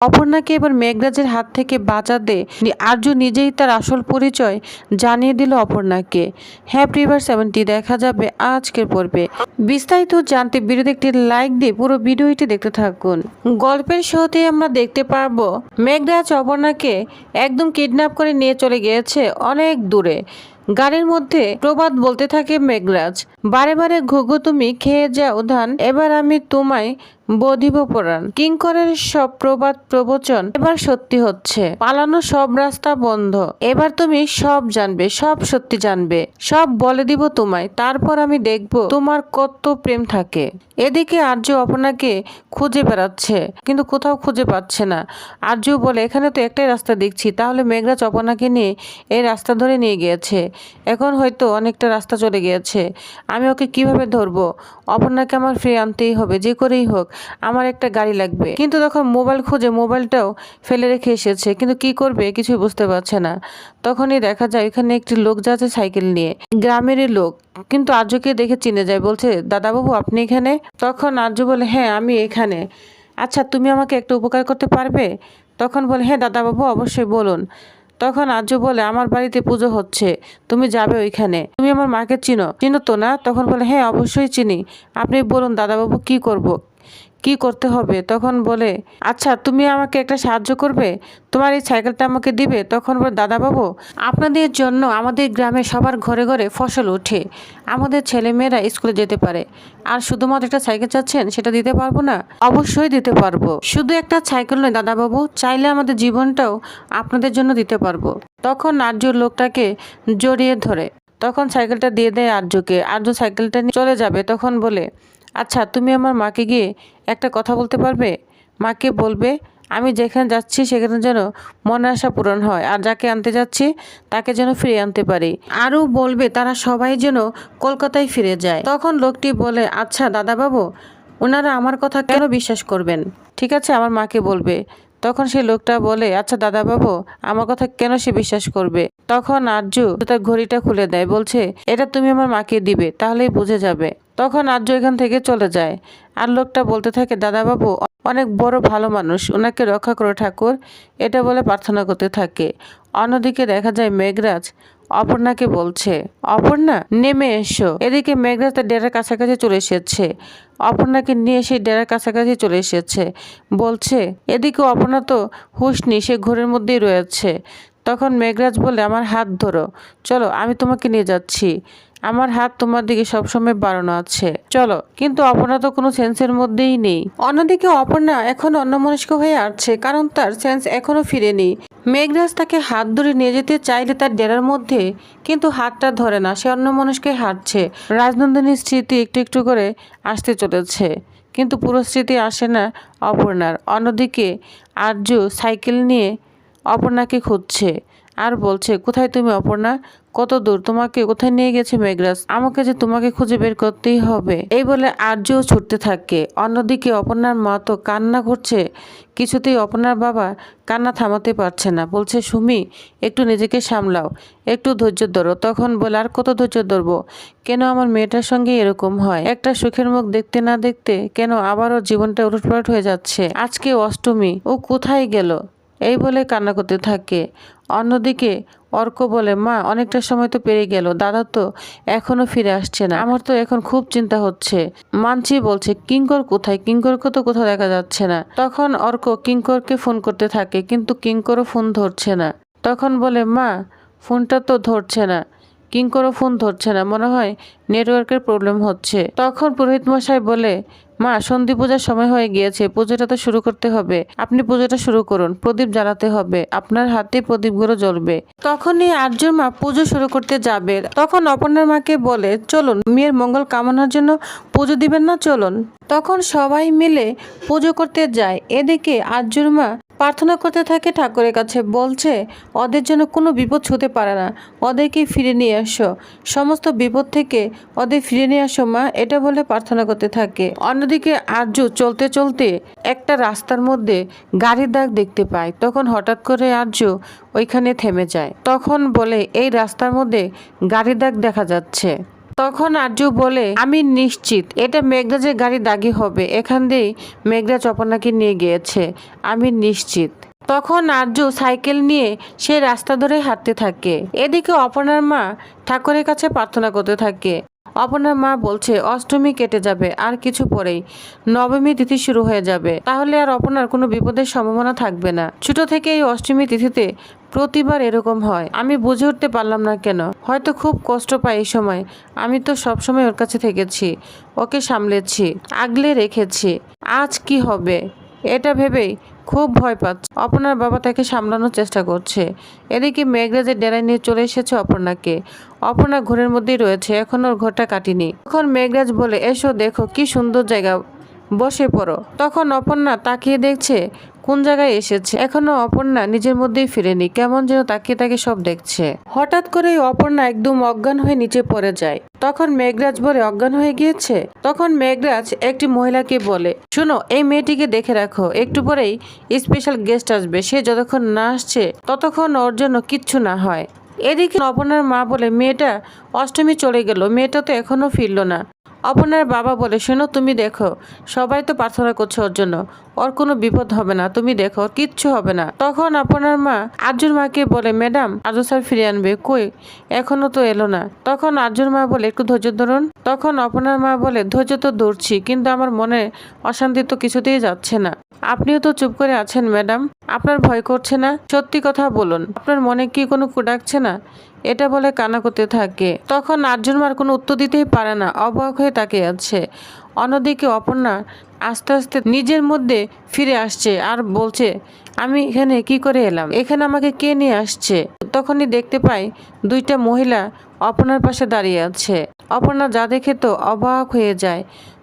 অপর্ণাকে এবার মেঘরাজের হাত থেকে বাঁচাতে আর্য নিজেই তার আসল পরিচয় জানিয়ে দিল অপর্ণাকে। হ্যাঁ প্রিভার সেভেন্টি দেখা যাবে আজকের পর্বে। বিস্তারিত জানতে ভিডিওতে একটি লাইক দিয়ে পুরো ভিডিওটি দেখতে থাকুন। গল্পের শুরুতেই আমরা দেখতে পারব, মেঘরাজ অপর্ণাকে একদম কিডন্যাপ করে নিয়ে চলে গিয়েছে অনেক দূরে। গাড়ির মধ্যে প্রবাদ বলতে থাকে মেঘরাজ, বারে বারে ঘুঘু তুমি খেয়ে যাও, ধান। এবার আমি তোমায় বধিব পরাণ কিঙ্করের সব প্রবাদ প্রবচন এবার সত্যি হচ্ছে। পালানো সব রাস্তা বন্ধ। এবার তুমি সব জানবে, সব সত্যি জানবে। সব বলে দিব তোমায়, তারপর আমি দেখব তোমার কত প্রেম থাকে। এদিকে আর্য অপনাকে খুঁজে বেড়াচ্ছে, কিন্তু কোথাও খুঁজে পাচ্ছে না। আর্য বলে, এখানে তো একটাই রাস্তা দেখছি, তাহলে মেঘরাজ অপনাকে নিয়ে এই রাস্তা ধরে নিয়ে গিয়েছে। এখন হয়তো অনেকটা রাস্তা চলে গিয়েছে। আমি ওকে কীভাবে ধরবো? অপর্ণাকে আমার ফিরে আনতেই হবে, যে করেই হোক। আমার একটা গাড়ি লাগবে। কিন্তু তখন মোবাইল খুঁজে মোবাইলটাও ফেলে রেখে এসেছে। কিন্তু কি করবে কিছুই বুঝতে পারছে না। তখনই দেখা যায় এখানে একটি লোক যাচ্ছে সাইকেল নিয়ে। গ্রামেরই লোক। কিন্তু আর্যকে দেখে চিনে যায়, বলছে, দাদাবাবু, আপনি এখানে? তখন আর্য বলে হ্যাঁ আমি এখানে। আচ্ছা তুমি আমাকে একটা উপকার করতে পারবে? তখন বলে হ্যাঁ দাদাবাবু, অবশ্যই বলুন। তখন আর্য বলে, আমার বাড়িতে পুজো হচ্ছে। তুমি যাবে ওইখানে। তুমি আমার মাকে চিনো। চিনো তো না? তখন বলে হ্যাঁ অবশ্যই চিনি। আপনি বলুন দাদাবাবু কি করব। কি করতে হবে? তখন বলে আচ্ছা তুমি আমাকে একটা সাহায্য করবে? তোমার এই সাইকেলটা আমাকে দিবে? তখন বলে, দাদাবাবু, আপনাদের জন্য আমাদের গ্রামে সবার ঘরে ঘরে ফসল ওঠে। আমাদের ছেলেমেয়েরা স্কুলে যেতে পারে। আর শুধুমাত্র একটা সাইকেল চাচ্ছেন, সেটা দিতে পারব না? অবশ্যই দিতে পারব। শুধু একটা সাইকেল নয়, দাদাবাবু, চাইলে আমাদের জীবনটাও আপনাদের জন্য দিতে পারব। তখন আর্যর লোকটাকে জড়িয়ে ধরে। তখন সাইকেলটা দিয়ে দেয় আর্যকে। আর্য সাইকেলটা নিয়ে চলে যাবে। তখন বলে আচ্ছা তুমি আমার মাকে গিয়ে একটা কথা বলতে পারবে? মাকে বলবে, আমি যেখানে যাচ্ছি সেখানে যেন মনের আশা পূরণ হয়, আর যাকে আনতে যাচ্ছি তাকে যেন ফিরে আনতে পারি। আরও বলবে, তারা সবাই যেন কলকাতায় ফিরে যায়। তখন লোকটি বলে আচ্ছা দাদাবাবু ওনারা আমার কথা কেন বিশ্বাস করবেন? ঠিক আছে, আমার মাকে বলবে। তখন সেই লোকটা বলে আচ্ছা দাদাবাবু, আমার কথা কেন সে বিশ্বাস করবে? তখন আর্য তার ঘড়িটা খুলে দেয়, বলছে, এটা তুমি আমার মাকে দিবে, তাহলেই বুঝে যাবে। তখন আর্য এখান থেকে চলে যায়। আর লোকটা বলতে থাকে, দাদাবাবু, অনেক বড় ভালো মানুষ ওনাকে রক্ষা করো ঠাকুর। এটা বলে প্রার্থনা করতে থাকে। অন্যদিকে দেখা যায় মেঘরাজ অপর্ণাকে বলছে, অপর্ণা, নেমে এসো। এদিকে মেঘরাজ তার ডেরার কাছাকাছি চলে এসেছে। অপর্ণাকে নিয়ে সেই ডেরার কাছাকাছি চলে এসেছে। বলছে, এদিকে অপর্ণা তো হুশ নেই সে ঘোরের মধ্যেই রয়েছে। তখন মেঘরাজ বলে, আমার হাত ধরো। চলো, আমি তোমাকে নিয়ে যাচ্ছি। আমার হাত তোমার দিকে সবসময় বাড়ানো আছে। চলো, কিন্তু অপর্ণা তো কোনো সেন্সের মধ্যেই নেই। অন্যদিকে অপর্ণা এখন অন্যমনস্ক হয়ে আসছে, কারণ তার সেন্স এখনও ফিরেনি। মেঘরাজ তাকে হাত ধরে নিয়ে যেতে চাইলে তার ডেরার মধ্যে, কিন্তু হাতটা ধরে না, সে অন্যমনস্কে হাঁটছে। রাজনন্দিনীর স্মৃতি একটু একটু করে আসতে চলেছে, কিন্তু পুরো স্মৃতি আসে না অপর্ণার। অন্যদিকে আর্য সাইকেল নিয়ে অপর্ণাকে খুঁজছে। আর বলছে, কোথায় তুমি, অপর্ণা? কত দূর? তোমাকে কোথায় নিয়ে গেছে মেঘরাজ? আমাকে যে তোমাকে খুঁজে বের করতেই হবে। এই বলে আর্যও ছুটতে থাকে। অন্যদিকে অপর্ণার মা তো কান্না করছে। কিছুতেই অপর্ণার বাবা কান্না থামাতে পারছে না। বলছে, সুমি, একটু নিজেকে সামলাও। একটু ধৈর্য ধরো। তখন বলে, আর কত ধৈর্য ধরবো? কেন আমার মেয়েটার সঙ্গে এরকম হয়? একটা সুখের মুখ দেখতে না দেখতে কেন আবারও জীবনটা উলটপালট হয়ে যাচ্ছে? আজকে অষ্টমী। ও কোথায় গেল? এই বলে কান্না করতে থাকে। অন্যদিকে অর্ক বলে, মা, অনেকটা সময় তো পেরিয়ে গেল। দাদা তো এখনও ফিরে আসছে না। আমার তো এখন খুব চিন্তা হচ্ছে। মানছি বলছে, কিঙ্কর কোথায়? কিঙ্করকে তো কোথাও দেখা যাচ্ছে না। তখন অর্ক কিঙ্করকে ফোন করতে থাকে, কিন্তু কিঙ্করও ফোন ধরছে না। তখন বলে, মা, ফোনটা তো ধরছে না। কিঙ্করও ফোন ধরছে না। মনে হয় নেটওয়ার্কের প্রবলেম হচ্ছে। তখন পুরোহিত মশাই বলে, মা, সন্ধি পূজার সময় হয়ে গিয়েছে, পুজোটা তো শুরু করতে হবে। আপনি পুজোটা শুরু করুন, প্রদীপ জ্বালাতে হবে। আপনার হাতে প্রদীপগুলো জ্বলবে। তখনই আর্যর মা পুজো শুরু করতে যাবে। তখন অপর্ণার মাকে বলে, চলুন, মেয়ের মঙ্গল কামনার জন্য পুজো দিবেন না, চলুন। তখন সবাই মিলে পুজো করতে যায়। এদিকে আর্যর মা প্রার্থনা করতে থাকে, ঠাকুরের কাছে বলছে, ওদের জন্য কোনো বিপদ হতে পারে না ওদেরকে ফিরে নিয়ে আসো। সমস্ত বিপদ থেকে ওদের ফিরে নিয়ে আসো, মা। এটা বলে প্রার্থনা করতে থাকে। অন্যদিকে আর্য চলতে চলতে একটা রাস্তার মধ্যে গাড়ির দাগ দেখতে পায়। তখন হঠাৎ করে আর্য ওইখানে থেমে যায়। তখন বলে, এই রাস্তার মধ্যে গাড়ির দাগ দেখা যাচ্ছে। তখন আর্য বলে, আমি নিশ্চিত, এটা মেঘরাজের গাড়ি দাগি হবে। এখান দিয়েই মেঘরাজ অপনাকে নিয়ে গিয়েছে। আমি নিশ্চিত। তখন আর্য সাইকেল নিয়ে সে রাস্তা ধরে হাঁটতে থাকে। এদিকে অপর্ণার মা ঠাকুরের কাছে প্রার্থনা করতে থাকে। অপর্ণার মা বলছে, অষ্টমী কেটে যাবে, আর কিছু পরেই। নবমী তিথি শুরু হয়ে যাবে। তাহলে আর অপর্ণার কোনো বিপদের সম্ভাবনা থাকবে না। ছোট থেকে এই অষ্টমী তিথিতে প্রতিবার এরকম হয়। আমি বুঝে উঠতে পারলাম না কেন। হয়তো খুব কষ্ট পাই এই সময়। আমি তো সবসময় ওর কাছে থেকেছি। ওকে সামলেছি। আগলে রেখেছি। আজ কি হবে? এটা ভেবেই খুব ভয় পাচ্ছে। অপর্ণার বাবা তাকে সামলানোর চেষ্টা করছে। এদিকে মেঘরাজের ডেরায় নিয়ে চলে এসেছে অপর্ণাকে। অপর্ণা ঘরের মধ্যেই রয়েছে, এখন ওর ঘরটা কাটিনি। তখন মেঘরাজ বলে, এসো দেখো কি সুন্দর জায়গা বসে পড়ো। তখন অপর্ণা তাকিয়ে দেখছে কোন জায়গায় এসেছে? এখনও অপর্ণা নিজের মধ্যেই ফিরেনি। কেমন যেন তাকিয়ে তাকে সব দেখছে। হঠাৎ করে অপর্ণা একদম অজ্ঞান হয়ে নিচে পড়ে যায়। তখন মেঘরাজ বলে, অজ্ঞান হয়ে গিয়েছে? তখন মেঘরাজ একটি মহিলাকে বলে, শোনো, এই মেয়েটিকে দেখে রাখো। একটু পরেই স্পেশাল গেস্ট আসবে। সে যতক্ষণ না আসছে, ততক্ষণ ওর জন্য কিচ্ছু না হয়। এদিকে অপর্ণার মা বলে, মেয়েটা অষ্টমী চলে গেল। মেয়েটা তো এখনও ফিরল না। অপর্ণার বাবা বলে, শোনো, তুমি দেখো, সবাই তো প্রার্থনা করছে ওর জন্য। ওর কোনো বিপদ হবে না, তুমি দেখো কিচ্ছু হবে না। তখন আপনার মা আর্জুর মাকে বলে, ম্যাডাম আর্জু স্যার ফিরে আনবে, কই? এখনও তো এলো না। তখন আর্জুর মা বলে, একটু ধৈর্য ধরুন। তখন আপনার মা বলে, ধৈর্য তো ধরছি, কিন্তু আমার মনে অশান্তি তো কিছুতেই যাচ্ছে না। আপনিও তো চুপ করে আছেন, ম্যাডাম। আপনার ভয় করছে না। সত্যি কথা বলুন, আপনার মনে কি কোনো কু ডাকছে না? এটা বলে কানা করতে থাকে। তখন আর্জুন মার কোনো উত্তর দিতেই পারে না, অবাক হয়ে তাকিয়ে আছে। অন্যদিকে অপর্ণা আস্তে আস্তে নিজের মধ্যে ফিরে আসছে আর বলছে, আমি এখানে কি করে এলাম? এখানে আমাকে কে নিয়ে আসছে? তখনই দেখতে পাই দুইটা মহিলা অপর্ণার পাশে দাঁড়িয়ে আছে। অপর্ণা যা দেখে তো অবাক হয়ে যায়।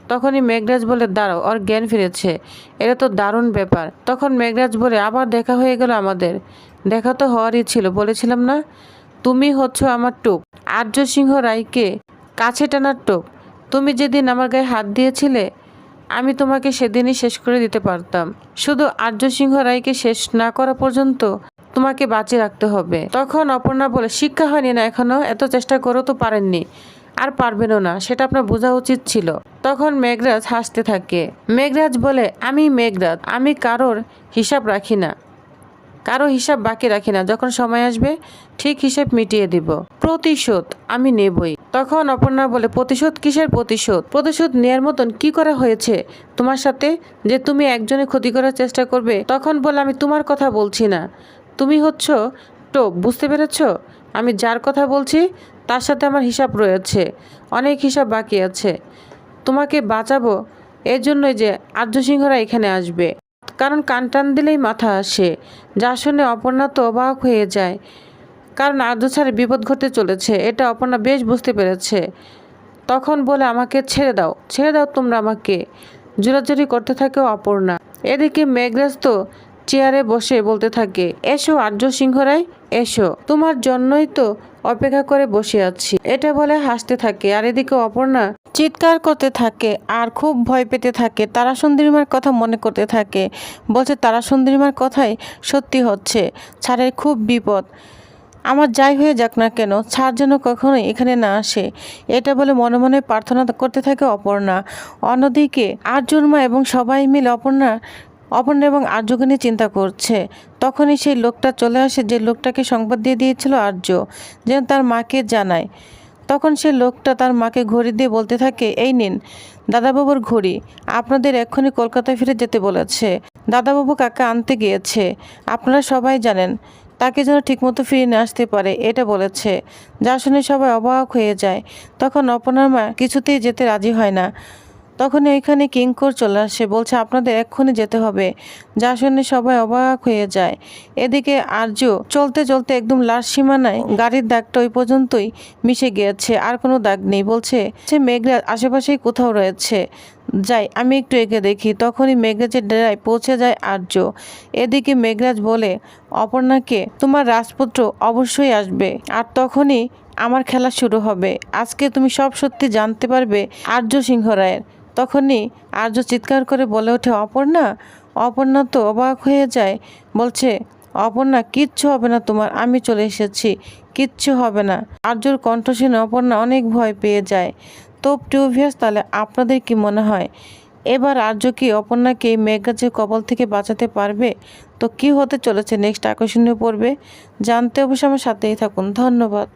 তখনই মেঘরাজ বলে, দাঁড়াও, ওর জ্ঞান ফিরেছে। এটা তো দারুণ ব্যাপার। তখন মেঘরাজ বলে, আবার দেখা হয়ে গেল আমাদের। দেখা তো হওয়ারই ছিল, বলেছিলাম না? তুমি হচ্ছ আমার টোপ। আর্য সিংহ রায়কে কাছে টানার টোপ। তুমি যেদিন আমার গায়ে হাত দিয়েছিলে, আমি তোমাকে সেদিনই শেষ করে দিতে পারতাম। শুধু আর্য সিংহ রায়কে শেষ না করা পর্যন্ত তোমাকে বাঁচিয়ে রাখতে হবে। তখন অপর্ণা বলে, শিক্ষা হয়নি না এখনও, এত চেষ্টা করেও তো পারেননি। আর পারবেনও না, সেটা আপনার বোঝা উচিত ছিল। তখন মেঘরাজ হাসতে থাকে। মেঘরাজ বলে, আমি মেঘরাজ, আমি কারোর হিসাব রাখি না। কারও হিসাব বাকি রাখি না, যখন সময় আসবে ঠিক হিসেব মিটিয়ে দিব। প্রতিশোধ আমি নেবই। তখন অপর্ণা বলে, প্রতিশোধ? কিসের প্রতিশোধ? প্রতিশোধ নেয়ার মতন কি করা হয়েছে তোমার সাথে যে তুমি একজনের ক্ষতি করার চেষ্টা করবে? তখন বলে, আমি তোমার কথা বলছি না। তুমি হচ্ছ টোপ, বুঝতে পেরেছ? আমি যার কথা বলছি তার সাথে আমার হিসাব রয়েছে, অনেক হিসাব বাকি আছে। তোমাকে বাঁচাবো এর জন্যই যে আর্য সিংহরা এখানে আসবে। কারণ কান টান দিলেই মাথা আসে। যা শুনে অপর্ণা তো অবাক হয়ে যায়। কারণ আর্দ্র ছাড়ে বিপদ ঘটতে চলেছে, এটা অপর্ণা বেশ বুঝতে পেরেছে। তখন বলে, আমাকে ছেড়ে দাও ছেড়ে দাও তোমরা আমাকে। জোরাজুরি করতে থাকে অপর্ণা। এদিকে মেঘরাজ তো চেয়ারে বসে বলতে থাকে, এসো আর্য সিংহরাই এসো। তোমার জন্যই তো অপেক্ষা করে বসে আছি। এটা বলে হাসতে থাকে। আর এদিকে অপর্ণা চিৎকার করতে থাকে আর খুব ভয় পেতে থাকে। তারা সুন্দরীমার কথা মনে করতে থাকে। বলছে তারা সুন্দরীমার কথাই সত্যি হচ্ছে। ছাড়ের খুব বিপদ। আমার যাই হয়ে যাক না কেন, ছাড় যেন কখনোই এখানে না আসে। এটা বলে মনে মনে প্রার্থনা করতে থাকে অপর্ণা। অন্যদিকে আর্যুর মা এবং সবাই মিলে অপর্ণা অপর্ণা এবং আর্যকে নিয়ে চিন্তা করছে। তখনই সেই লোকটা চলে আসে যে লোকটাকে সংবাদ দিয়ে দিয়েছিল আর্য, যেন তার মাকে জানায়। তখন সে লোকটা তার মাকে ঘড়ি দিয়ে বলতে থাকে, এই নিন, দাদাবাবুর ঘড়ি। আপনাদের এক্ষুনি কলকাতায় ফিরে যেতে বলেছে। দাদাবাবু কাকা আনতে গিয়েছে। আপনারা সবাই জানেন, তাকে যেন ঠিকমতো ফিরিয়ে নিয়ে আসতে পারে, এটা বলেছে। যা শুনে সবাই অবাক হয়ে যায়। তখন অপনার মা কিছুতেই যেতে রাজি হয় না। তখন ওইখানে কিঙ্কর চলে আসে, বলছে আপনাদের এক্ষুনি যেতে হবে। যা শুনে সবাই অবাক হয়ে যায়। এদিকে আর্য চলতে চলতে একদম লাশ সীমানায় গাড়ির দাগটা ওই পর্যন্তই মিশে গিয়েছে, আর কোনো দাগ নেই। বলছে, সে মেঘরাজ আশেপাশেই কোথাও রয়েছে। যাই, আমি একটু এগিয়ে দেখি। তখনই মেঘরাজের ডেরায় পৌঁছে যায় আর্য এদিকে মেঘরাজ বলে, অপর্ণাকে, তোমার রাজপুত্র অবশ্যই আসবে। আর তখনই আমার খেলা শুরু হবে। আজকে তুমি সব সত্যি জানতে পারবে আর্য সিংহ রায়ের তখনই আর্য চিৎকার করে বলে ওঠে, অপর্ণা? অপর্ণা তো অবাক হয়ে যায়, বলছে, অপর্ণা, কিচ্ছু হবে না তোমার, আমি চলে এসেছি, কিচ্ছু হবে না। আর্যর কণ্ঠ শুনে অপর্ণা অনেক ভয় পেয়ে যায় তো টিউভিয়াস তাহলে আপনাদের কি মনে হয়? এবার আর্য কি অপর্ণাকে এই মেঘরাজের কবল থেকে বাঁচাতে পারবে? তো কি হতে চলেছে? নেক্সট আকর্ষণীয় পড়বে জানতে অবশ্যই আমার সাথেই থাকুন। ধন্যবাদ।